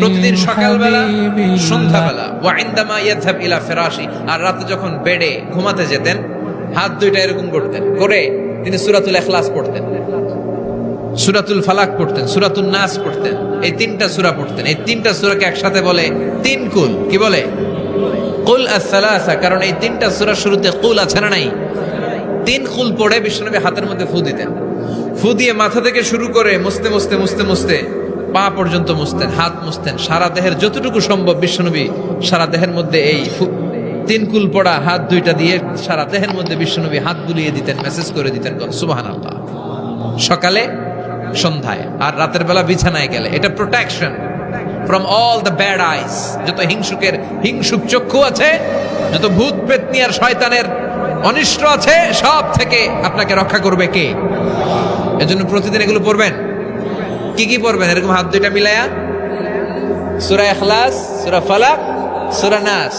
প্রতিদিন সকালবেলা সন্ধ্যাবেলা ওয়াইন্দামা ইলা ফিরাশি আর রাতে যখন বেডে ঘুমাতে যেতেন হাত দুইটা এরকম করতেন করে তিনি সুরাতুল ইখলাস পড়তেন। সূরাতুল ফালাক পড়তেন সুরাতুল নাস পড়তেন, এই তিনটা সূরা পড়তেন। এই তিনটা সূরাকে একসাথে বলে তিন কুল, কি বলে? কুল আস-সালাসা, কারণ এই তিনটা সূরা শুরুতে কুল আছে না নাই? তিন কুল পড়ে বিশ্বনবী হাতের মধ্যে ফু দিতেন। ফু দিয়ে মাথা থেকে শুরু করে মুছতে মুছতে মুছতে মুছতে পা পর্যন্ত মুছতেন, হাত মুছতেন। সারা দেহের যতটুকু সম্ভব বিশ্বনবী সারা দেহের মধ্যে এই তিন কুল পড়া, হাত দুইটা দিয়ে সারা দেহের মধ্যে বিশ্বনবী হাত বুলিয়ে দিতেন, মেসেজ করে দিতেন আল্লাহ সকালে সন্ধ্যায়, আর রাতের বেলা বিছানায় গেলে। এটা protection from all the bad eyes যত হিংসুকের হিংসুক চক্ষু আছে, যত ভূত পেতনি আর শয়তানের অনিষ্ট আছে, সব থেকে আপনাকে রক্ষা করবে কে? এজন্য প্রতিদিন এগুলো পড়বেন। কি কি পড়বেন? এরকম হাত দুইটা মিলায়া। সুরা এখলাস সুরা ফালাক, সুরা নাস।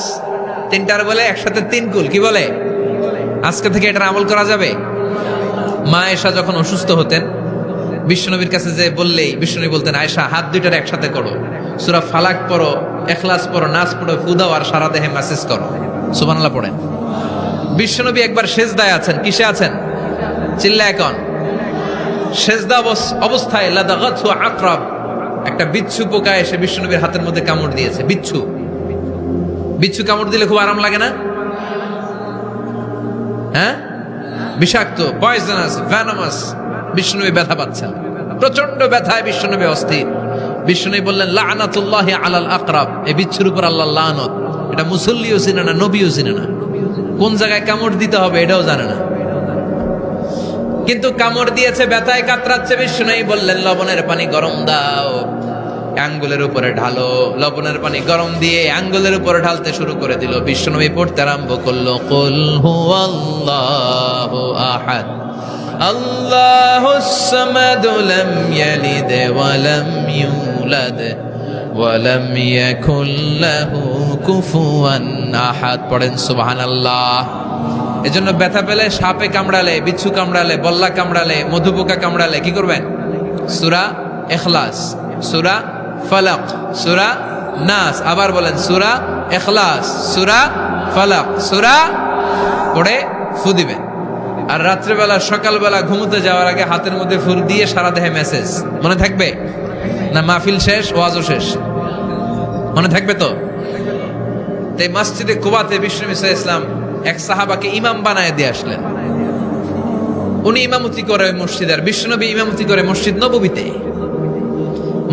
তিনটার বলে একসাথে তিন কুল। কি বলে? আজকে থেকে এটার আমল করা যাবে? মা এসা যখন অসুস্থ হতেন বিশ্বনবীর কাছে যে বললেই, বিশ্বনবী বলতেন, আয়েশা, হাত দুইটার একসাথে করো। সুরা ফালাক পড়ো, এখলাস পড়ো, নাচ পড়ো ফুদাও আর সারা দেহে মেসেজ করো। সুবহানাল্লাহ পড়েন। বিশ্বনবী একবার সেজদায় আছেন। কিসে আছেন? চিল্লা এখন অবস্থায় একটা বিচ্ছু পোকা এসে বিশ্বনবীর হাতের মধ্যে কামড় দিয়েছে। বিচ্ছু। বিচ্ছু কামড় দিলে খুব আরাম লাগে না? হ্যাঁ? বিষাক্ত ভ্যানামাস বিষ্ণুনবী ব্যথা পাচ্ছেন। প্রচণ্ড ব্যথায় বিষ্ণুনবী অস্থির। বিষ্ণুনবী বললেন, লানাতুল্লাহি আলাল আকরাব। এই বিচ্ছুর উপর আল্লাহ লানত। এটা মুসল্লিও চিনে না, নবীও চিনে না। কোন জায়গায় কামড় দিতে হবে এটাও জানে না। কিন্তু কামড় দিয়েছে, ব্যথায় কাতরাচ্ছে বিষ্ণুনবী বললেন, লবণের পানি গরম দাও, আঙ্গুলের উপরে ঢালো। লবণের পানি গরম দিয়ে আঙ্গুলের উপরে ঢালতে শুরু করে দিল। বিশ্বনবী পড়তে আরম্ভ করল, কুল হুয়াল্লাহু আহাদ। লাম ইয়ালিদ ওয়া লাম ইউলাদ ওয়া লাম ইয়াকুল লাহু কুফুয়ান আহাদ। পড়েন সুবহানাল্লাহ। এজন্য ব্যথা পেলে সাপে কামড়ালে, বিচ্ছু কামড়ালে, বল্লা কামড়ালে, মধুপোকা কামড়ালে কি করবেন? সুরা এখলাস, সুরা ফালাক, সুরা নাস। আবার বলেন, সুরা এখলাস, সুরা ফালাক, সুরা পড়ে ফু দিবেন। আর রাত্রেবেলা, সকালবেলা ঘুমোতে যাওয়ার আগে হাতের মধ্যে ফুল দিয়ে সারা দেহে মেসেজ মনে থাকবে? না, মাহফিল শেষ, ওয়াজও শেষ? মনে থাকবে তো? তাই মসজিদে কুবাতে বিষ্ণু ইসা ইসলাম এক সাহাবাকে ইমাম বানায় দিয়ে আসলেন। উনি ইমামতি করে মসজিদে, আর বিষ্ণুনবী ইমামতি করে মসজিদ নববীতে।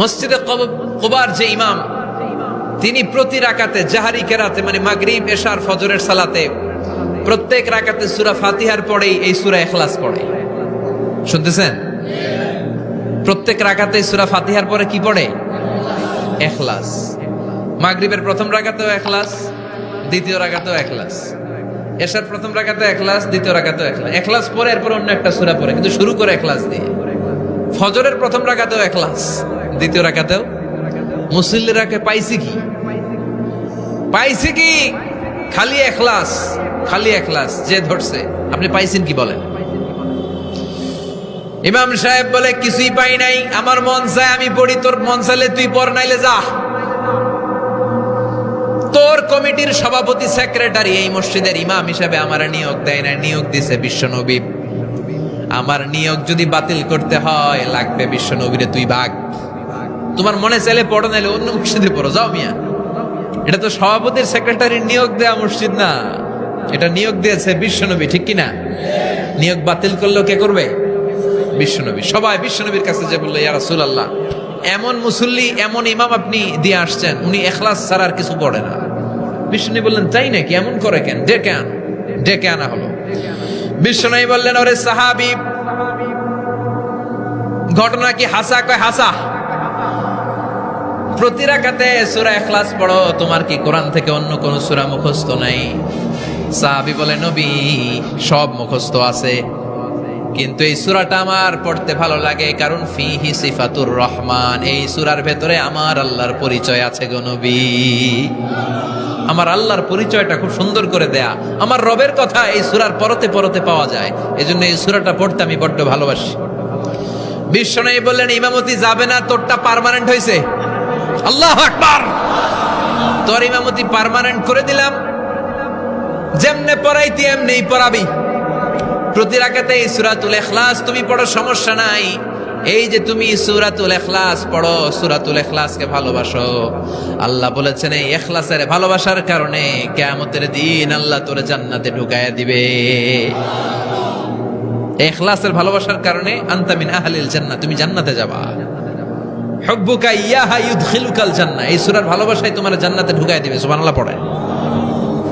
মসজিদে কব- কুবার যে ইমাম, তিনি প্রতি রাকাতে জাহারি কেরাতে মানে মাগরিব, এশার, ফজরের সালাতে প্রত্যেক রাকাতে সুরা ফাতিহার পরেই এই সুরা এখলাস পড়ে। শুনতেছেন? প্রত্যেক রাকাতে সুরা ফাতিহার পরে কি পড়ে? এখলাস মাগরিবের প্রথম রাকাতেও এখলাস দ্বিতীয় রাকাতেও এখলাস এশার প্রথম রাকাতে এখলাস দ্বিতীয় রাকাতেও এখলাস এখলাস পরে এরপর অন্য একটা সূরা পড়ে, কিন্তু শুরু করে এখলাস দিয়ে। ফজরের প্রথম রাকাতেও এখলাস দ্বিতীয় রাকাতেও। মুসল্লিরাকে পাইছি কি? পাইছি কি? খালি এখলাস খালি এখলাস যে ধরছে। আপনি পাইছেন কি বলেন? ইমাম সাহেব বলে, কিছুই পাই নাই, আমার মন চায় আমি পড়ি, তোর মন চাইলে তুই পড়, নাইলে যা। তোর কমিটির সভাপতি সেক্রেটারি এই মসজিদের ইমাম হিসাবে আমার নিয়োগ দেয় না নিয়োগ দিছে বিশ্বনবী। আমার নিয়োগ যদি বাতিল করতে হয়, লাগবে বিশ্বনবীরে তুই ভাগ। তোমার মনে চাইলে পড়ো, নাইলে অন্য মসজিদে পড়ো। যাও মিয়া। এটা তো সভাপতির সেক্রেটারির নিয়োগ দেয়া মসজিদ না। এটা নিয়োগ দিয়েছে বিশ্বনবী, ঠিক কিনা? নিয়োগ বাতিল করলেও কে করবে? বিশ্বনবী। সবাই বিশ্বনবীর কাছে যে বলল, ইয়া রাসূলুল্লাহ, এমন মুসল্লি, এমন ইমাম আপনি দিয়ে আসছেন, উনি এখলাস ছাড়া আর কিছু পড়ে না। বিষ্ণু বললেন, তাই নাকি? এমন করে কেন? ডেকে আন, ডেকে আনা হলো। বিষ্ণু বললেন, ওরে সাহাবি, ঘটনা কি হাসা কয় হাসা? প্রতি রাকাতে সূরা ইখলাস পড়ো, তোমার কি কোরআন থেকে অন্য কোন সূরা মুখস্থ নাই? সাহাবী বলে, নবী, সব মুখস্থ আছে। কিন্তু এই সুরাটা আমার পড়তে ভালো লাগে, কারণ ফিহি সিফাতুর রহমান। এই সুরার ভেতরে আমার আল্লাহর পরিচয় আছে গো নবী। আমার আল্লাহর পরিচয়টা খুব সুন্দর করে দেয়া। আমার রবের কথা এই সুরার পরতে পরতে পাওয়া যায়। এজন্য এই সুরাটা পড়তে আমি বড্ড ভালোবাসি। বিশ্বনয়ী বললেন, ইমামতি যাবে না, তোরটা পারমানেন্ট হয়েছে আল্লাহ আকবার! তোর ইমামতি পারমানেন্ট করে দিলাম। যেমনে পড়াইতি এমনি পড়াবি। প্রতি রাখাতে এই সুরাতুল এখলাস তুমি পড়ো, সমস্যা নাই। এই যে তুমি সুরাতুল এখলাস পড়ো, সুরাতুল এখলাসকে ভালোবাসো। আল্লাহ বলেছেন, এই এখলাসের ভালোবাসার কারণে কেয়ামতের দিন আল্লাহ তোরে জান্নাতে ঢুকায়া দিবে। এখলাসের ভালোবাসার কারণে আন্তামিন আহলিল জান্নাত তুমি জান্নাতে যাবা। হব্বুকা ইয়াহা ইউদখিলুকাল জান্নাহ, এই সূরার ভালোবাসায় তোমার জান্নাতে ঢুকায় দিবে, সুবহানাল্লাহ পড়ে।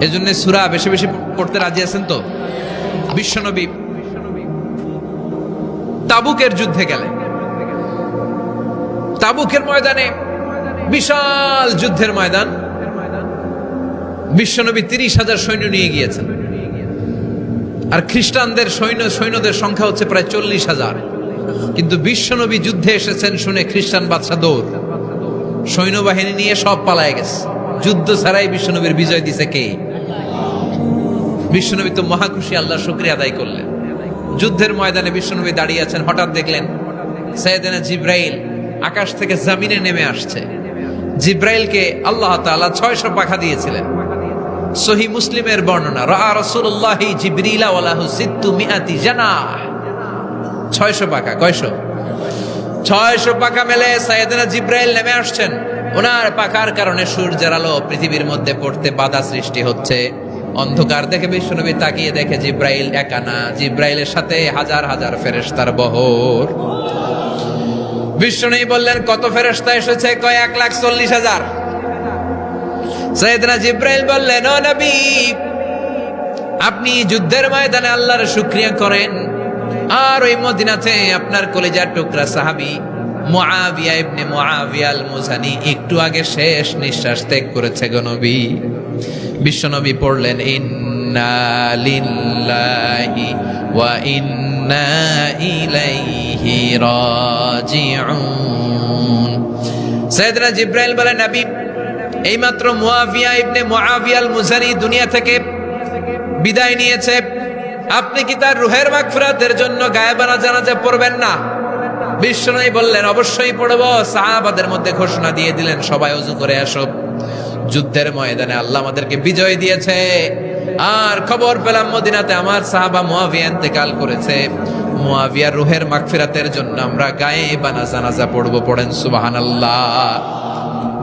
এই জন্য সূরা বেশি বেশি পড়তে রাজি আছেন তো? বিশ্বনবী। তাবুকের যুদ্ধে গেলেন তাবুকের ময়দানে বিশাল যুদ্ধের ময়দান। বিশ্বনবী তিরিশ হাজার সৈন্য নিয়ে গিয়েছেন। আর খ্রিস্টানদের সৈন্য, সৈন্যদের সংখ্যা হচ্ছে প্রায় চল্লিশ হাজার। কিন্তু বিশ্বনবী যুদ্ধে এসেছেন শুনে খ্রিস্টান বাদশা দৌড়। সৈন্যবাহিনী নিয়ে সব পালায় গেছে। যুদ্ধ ছাড়াই বিশ্বনবীর বিজয় দিছে কে? বিশ্বনবী তো মহাখুশি আল্লাহ শুক্রিয়া আদায় করলেন। যুদ্ধের ময়দানে বিশ্বনবী দাঁড়িয়ে আছেন, হঠাৎ দেখলেন সৈয়দনা জিব্রাইল আকাশ থেকে জামিনে নেমে আসছে। জিব্রাইলকে আল্লাহ তাআলা ছয়শো পাখা দিয়েছিলেন। সহি মুসলিমের বর্ণনা রা রাসূলুল্লাহি জিবরিলা ওয়ালাহু সিত্তু মিআতি জানাহ ছয়শো পাকা কয়শো? ছয়শো পাকা মেলে সাইয়েদনা জিব্রাইল নেমে আসছেন। ওনার পাকার কারণে সূর্যের আলো পৃথিবীর মধ্যে পড়তে বাধা সৃষ্টি হচ্ছে। অন্ধকার দেখে বিশ্বনবী তাকিয়ে দেখে জিব্রাইল একানা জিব্রাইলের সাথে হাজার হাজার ফেরেস্তার বহর। বিশ্বনবী বললেন, কত ফেরেশতা এসেছে? কয়? এক লাখ চল্লিশ হাজার। সৈয়দনা জিব্রাইল বললেন, ও নবী, আপনি যুদ্ধের ময়দানে আল্লাহর শুক্রিয়া করেন। আর ওই মদিনাতে আপনার কলেজার টুকরা সাহাবি মুআবিয়া ইবনে মুআবিয়া মুজানি একটু আগে শেষ নিঃশ্বাস ত্যাগ করেছে গো বিশ্বনবী পড়লেন, ইন্না লিল্লাহি ওয়া ইন্না ইলাইহি রাজিউন। সাইয়েদনা জিব্রাইল বলেন, নবী, এইমাত্র মুআবিয়া ইবনে মুআবিয়া মুজানি দুনিয়া থেকে বিদায় নিয়েছে। আপনি কি তার রুহের মাগফিরাতের জন্য গায়েবানা জানাজা পড়বেন না? বিশ্বনবী বললেন, অবশ্যই পড়ব। সাহাবাদের মধ্যে ঘোষণা দিয়ে দিলেন, সবাই অজু করে আসো। যুদ্ধের ময়দানে আল্লাহ আমাদেরকে বিজয় দিয়েছে। আর খবর পেলাম, মদিনাতে আমার সাহাবা মুয়াবিয়া ইন্তেকাল করেছে। মুয়াবিয়ার রুহের মাগফিরাতের জন্য আমরা গায়ে বানা জানাজা পড়ব, পড়েন সুবহানাল্লাহ।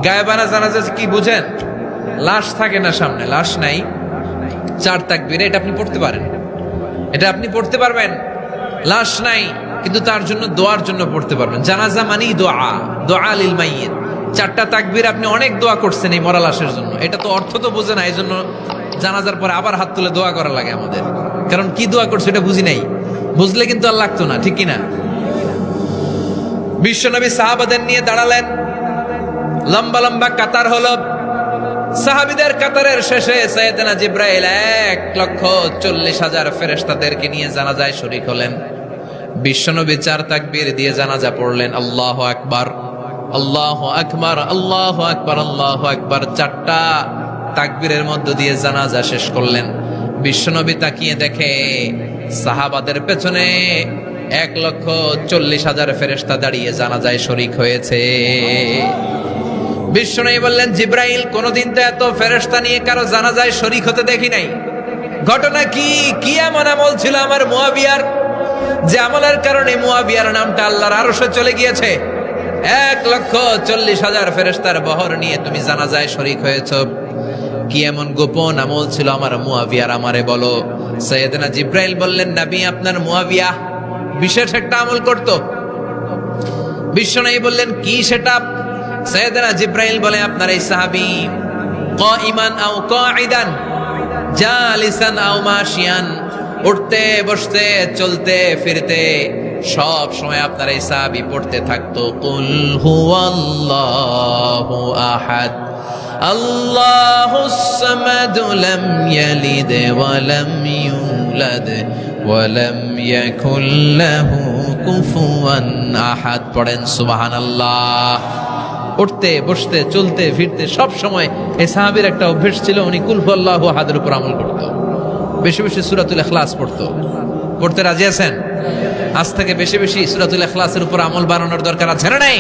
গায়ে বানা জানাজা কি বুঝেন? লাশ থাকে না সামনে, লাশ নাই। চার তাকবীরে এটা আপনি পড়তে পারেন। এটা আপনি পড়তে পারবেন। লাশ নাই। কিন্তু তার জন্য দোয়ার জন্য পড়তে পারবেন। জানাজা মানেই দোয়া দোয়া লিল মাইয়িত। চারটা তাকবির আপনি অনেক দোয়া করছেন এই মরা লাশের জন্য। এটা তো অর্থ তো বোঝে না এই জন্য জানাজার পরে আবার হাত তুলে দোয়া করা লাগে আমাদের। কারণ কি দোয়া করছে এটা বুঝি নাই। বুঝলে কিন্তু আর লাগতো না, ঠিক কিনা? বিশ্বনবী সাহাবাদের নিয়ে দাঁড়ালেন। লম্বা লম্বা কাতার হলো। সাহাবিদের কাতারের শেষে সৈয়দনা জিব্রাইল এক লক্ষ চল্লিশ হাজার ফেরেশতাদেরকে নিয়ে জানাজায় শরিক হলেন। বিশ্বনবী চার তাকবীর দিয়ে জানাজা পড়লেন, আল্লাহ আকবার আল্লাহ আকবার আল্লাহ আকবার আল্লাহ আকবার। চারটা তাকবীরের মধ্য দিয়ে জানাজা শেষ করলেন। বিশ্বনবী তাকিয়ে দেখে সাহাবাদের পেছনে এক লক্ষ চল্লিশ হাজার ফেরেশতা দাঁড়িয়ে জানাজায় শরিক হয়েছে। বিশ্বনবী বললেন, জিব্রাইল, কোনদিন তো এত ফেরেশতা নিয়ে কারও জানাজায় শরিক হতে দেখি নাই। ঘটনা কি? কি এমন আমল ছিল আমার মুয়াবিয়ার? যে আমলের কারণে মুয়াবিয়ার নামটা আল্লাহর আরশে চলে গিয়েছে। এক লক্ষ চল্লিশ হাজার ফেরেস্তার বহর নিয়ে তুমি জানাজায় শরিক হয়েছ। কি এমন গোপন আমল ছিল আমার মুয়াবিয়ার? আমারে বলো। সৈয়দনা জিব্রাইল বললেন, নবী, আপনার মুয়াবিয়া বিশেষ একটা আমল করতো। বিশ্বনবী বললেন, কি সেটা? সৈয়দনা জিব্রাইল বলে, আপনার এই সাহাবী কাইমান আও কাঈদান, জালিসান আও মাশিয়ান। উঠতে বসতে, চলতে, ফিরতে, সব সময় আপনার এই সাবি পড়তে থাকতো। কুল হুয়াল্লাহু আহাদ। আল্লাহুস সামাদ লাম ইয়ালিদ ওয়া লাম ইউলাদ ওয়া লাম কুফুয়ান আহাদ। পড়েন সুবহান আল্লাহ উঠতে বসতে, চলতে, ফিরতে সব সময় এই সাহাবীর একটা অভ্যাস ছিল, উনি কুল হুয়াল্লাহু আহাদের উপর আমল করতেন বেশি বেশি সুরাতুল এখলাস পড়তো। পড়তে রাজি আছেন? আজ থেকে বেশি বেশি সুরাতুল এখলাসের উপর আমল বানানোর দরকার আছে না নাই?